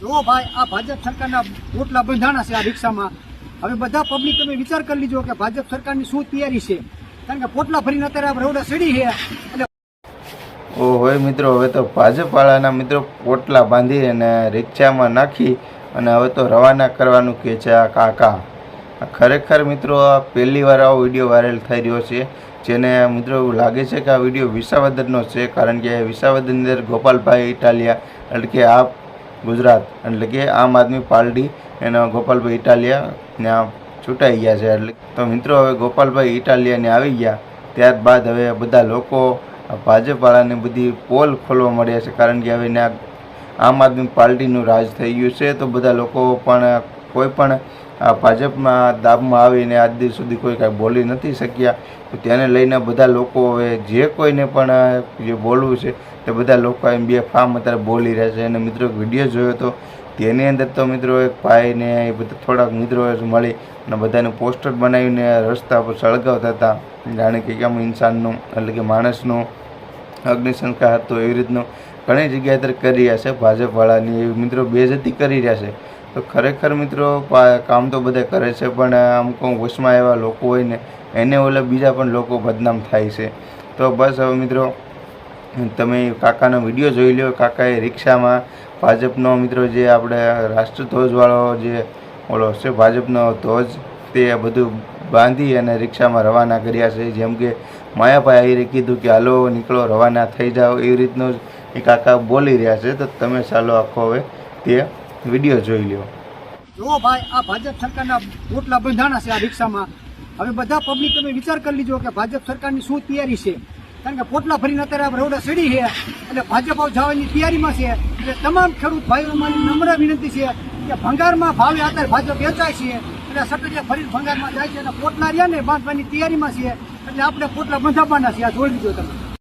જો ભાઈ, આ ભાજપ સરકારના રોટલા બંધાણા છે આ રિક્ષામાં. હવે બધા પબ્લિક તમે વિચાર કરી લીજો કે ભાજપ સરકારની શું તૈયારી છે. કારણ કે પોટલા ભરીને અત્યારે આ રોડા સડી છે. એટલે ઓ મિત્રો, હવે તો ભાજપવાળાના મિત્રો પોટલા બાંધી અને રિક્ષામાં નાખી અને હવે તો રવાના કરવાનું કહે છે આ કાકા. ખરેખર મિત્રો, આ પહેલી વાર આવો વીડિયો વાયરલ થઈ રહ્યો છે, જેને મિત્રો એવું લાગે છે કે આ વીડિયો વિસાવદરનો છે, કારણ કે વિસાવદરની અંદર ગોપાલભાઈ ઇટાલિયા, એટલે કે આ ગુજરાત. એટલે કે આમ આદમી પાર્ટી એના ગોપાલભાઈ ઇટાલિયા ને ચૂંટાઈ ગયા છે. એટલે તો મિત્રો, હવે ગોપાલભાઈ ઇટાલિયાને આવી ગયા. ત્યારબાદ હવે બધા લોકો ભાજપવાળાને બધી પોલ ખોલવા મળ્યા છે. કારણ કે હવે આમ આદમી પાર્ટીનું રાજ થઈ ગયું છે. તો બધા લોકો પણ કોઈ પણ આ ભાજપમાં દાબમાં આવીને આજ દિવસ સુધી કોઈ કાંઈ બોલી નથી શક્યા. તેને લઈને બધા લોકો હવે જે કોઈને પણ જે બોલવું છે તે બધા લોકો એમ બે ફાર્મ અત્યારે બોલી રહ્યા છે. અને મિત્રો વીડિયો જોયો હતો તેની અંદર તો મિત્રો એક ભાઈને એ બધા થોડાક મિત્રો મળી અને બધાને પોસ્ટર બનાવીને રસ્તા પર સળગાવતા હતા. જાણે કે કેમ ઇન્સાનનું, એટલે કે માણસનું અગ્નિશંકા હતો એવી રીતનું ઘણી જગ્યાએ અત્યારે કરી રહ્યા છે ભાજપવાળાની. એવી મિત્રો બેજતી કરી રહ્યા છે. તો ખરેખર મિત્રો કામ તો બધા કરે છે, પણ અમુક કહું વશમાં એવા લોકો હોય ને, એને ઓલા બીજા પણ લોકો બદનામ થાય છે. તો બસ હવે મિત્રો, તમે કાકાનો વીડિયો જોઈ લો કાકાએ રિક્ષામાં ભાજપનો મિત્રો જે આપણે રાષ્ટ્રધ્વજવાળો જે ઓલો છે, ભાજપનો ધ્વજ, તે બધું બાંધી અને રિક્ષામાં રવાના કર્યા છે. જેમ કે માયાભાઈ આહિરે કીધું કે, હાલો, નીકળો, રવાના થઈ જાઓ. એવી રીતનું એ કાકા બોલી રહ્યા છે. તો તમે ચાલો આખો હવે તે વીડિયો જોઈ લ્યો. જો ભાઈ, આ ભાજપ સરકારના રોટલા બંધાણા છે આ રિક્ષામાં. હવે બધા પબ્લિક તમે વિચાર કરી લીજો કે ભાજપ સરકારની શું તૈયારી છે. કારણ કે પોટલા ભરીને અત્યારે રોડા સીડી છે એટલે ભાજપ જવાની તૈયારીમાં છે. એટલે તમામ ખેડૂત ભાઈઓ મારી નમ્ર વિનંતી છે કે ભંગારમાં ભાવે અત્યારે ભાજપ વેચાય છે એટલે સકડિયા ભરીને ભંગારમાં જાય છે અને પોટલા રહ્યા ને બાંધવાની તૈયારીમાં છે. એટલે આપણે પોટલા બંધાવવાના છે. આ જોઈ લીધો તમે.